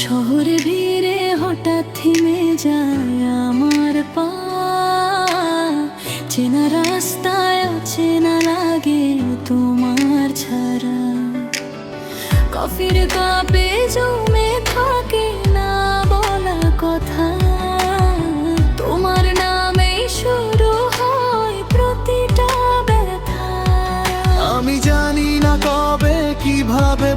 শহরে ভিড়ে হঠাৎ থেমে যায় আমার পা। চেনা রাস্তায় চেনা লাগে তোমার ছাড়া। কফির কাপে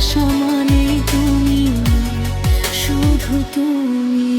ভালোবাসা মানে তুমি শুধু তুমি।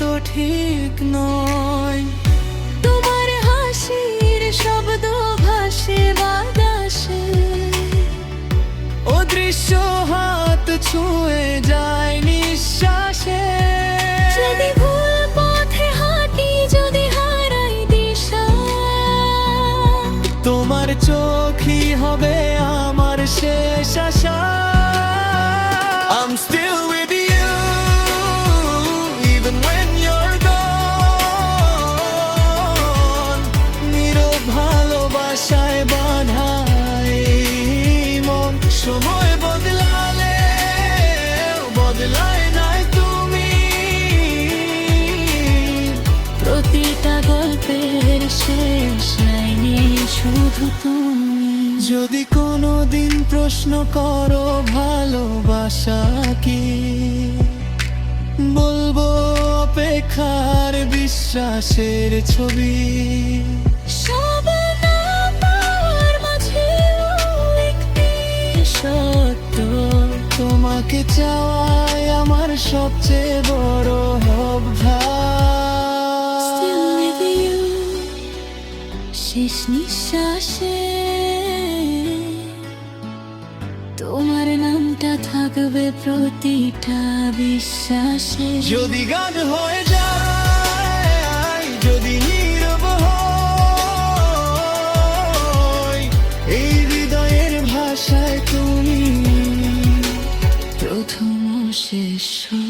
তা ঠিক নয়। তোমার হাসির শব্দ ভাসে বাতাসে অদৃশ্য হাত ছুঁয়ে যায় নিঃশ্বাসে। যদি ভুল হাঁটি, যদি হারাই দিশা। তোমার চোখই হবে আমার শেষ আশা। সময় বদলালে বদলায় নাই তুমি। প্রতিটা গল্পের শেষ লাইনে শুধু তুমি। যদি কোনো দিন প্রশ্ন করো ভালোবাসা কি বলব অপেক্ষার বিশ্বাসের ছবি। তোমাকে চাওয়াই আমার সবচেয়ে বড় Still শেষ নিঃশ্বাসে। তোমার নামটা থাকবে প্রতিটা বিশ্বাসে। যদি গান হয়ে যায় যদি 你说